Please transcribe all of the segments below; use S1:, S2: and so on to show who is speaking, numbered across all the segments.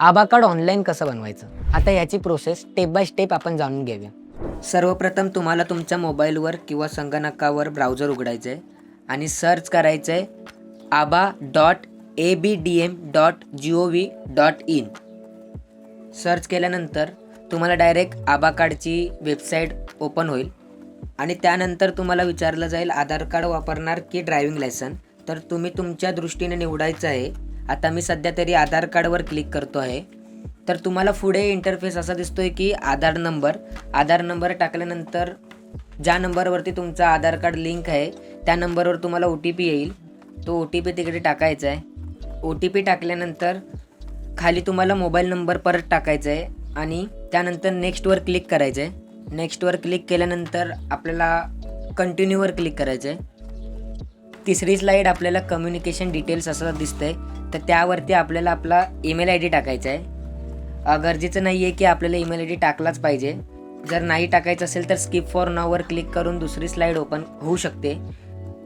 S1: आभा card online कसं बनवायचं? आता याची प्रोसेस स्टेप बाय स्टेप आपण जाणून घेऊया. सर्वप्रथम तुम्हाला तुमच्या मोबाईलवर किंवा संगणकावर ब्राउझर उघडायचं आहे आणि सर्च करायचं आहे ABHA dot A B D M dot G O V dot in search केल्यानंतर तुम्हाला डायरेक्ट आबा कार्डची वेबसाईट ओपन होईल आणि त्यानंतर तुम्हाला विचारलं जाईल आधार कार्ड वापरणार की ड्रायव्हिंग लायसन तर तुम्ही तुमच्या दृष्टीने निवडायचं आहे आता मी सध्या तरी आधार कार्डवर क्लिक करतो आहे. तर तुम्हाला पुढे इंटरफेस असा दिसतो आहे की आधार नंबर आधार नंबर टाकल्यानंतर ज्या नंबरवरती तुमचा आधार कार्ड लिंक आहे त्या नंबरवर तुम्हाला ओ टी पी येईल. तो ओ टी पी तिकडे टाकायचा आहे. ओ टी पी टाकल्यानंतर खाली तुम्हाला मोबाईल नंबर परत टाकायचा आहे आणि त्यानंतर नेक्स्टवर क्लिक करायचं आहे. नेक्स्टवर क्लिक केल्यानंतर आपल्याला कंटिन्यूवर क्लिक करायचं आहे. तिसरी स्लाईड आपल्याला कम्युनिकेशन डिटेल्स असं दिसतंय. तर त्यावरती आपल्याला आपला ईमेल आय डी टाकायचा आहे. गरजेचं नाही आहे की आपल्याला ईमेल आय डी टाकलाच पाहिजे. जर नाही टाकायचं असेल तर स्किप फॉर नाववर क्लिक करून दुसरी स्लाईड ओपन होऊ शकते.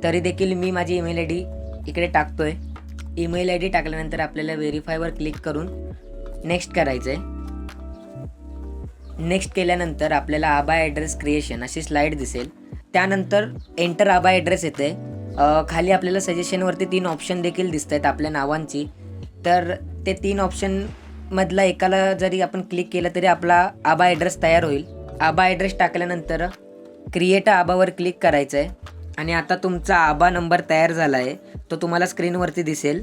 S1: तरी देखील मी माझी ईमेल आय डी इकडे टाकतो आहे ईमेल आय डी टाकल्यानंतर आपल्याला व्हेरीफायवर क्लिक करून नेक्स्ट करायचं आहे नेक्स्ट केल्यानंतर आपल्याला आबा ॲड्रेस क्रिएशन अशी स्लाईड दिसेल. त्यानंतर एंटर आबा ॲड्रेस येते खाली आपल्याला सजेशनवरती तीन ऑप्शन देखील दिसत आहेत आपल्या नावांची. तर ते तीन ऑप्शनमधला एकाला जरी आपण क्लिक केलं तरी आपला आबा ॲड्रेस तयार होईल. आबा ॲड्रेस टाकल्यानंतर क्रिएट आबावर क्लिक करायचं आहे आणि आता तुमचा आबा नंबर तयार झाला आहे तो तुम्हाला स्क्रीनवरती दिसेल.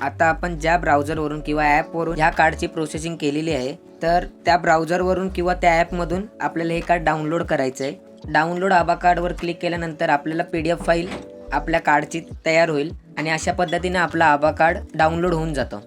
S1: आता आपण ज्या ब्राउझरवरून किंवा ॲपवरून ह्या कार्डची प्रोसेसिंग केलेली आहे तर त्या ब्राउझरवरून किंवा त्या ॲपमधून आपल्याला हे कार्ड डाउनलोड करायचं आहे डाउनलोड आबा कार्डवर क्लिक केल्यानंतर आपल्याला पी डी एफ फाईल आपल्या कार्डची तयार होईल आणि अशा पद्धतीने आपला आभा कार्ड डाउनलोड होऊन जातं.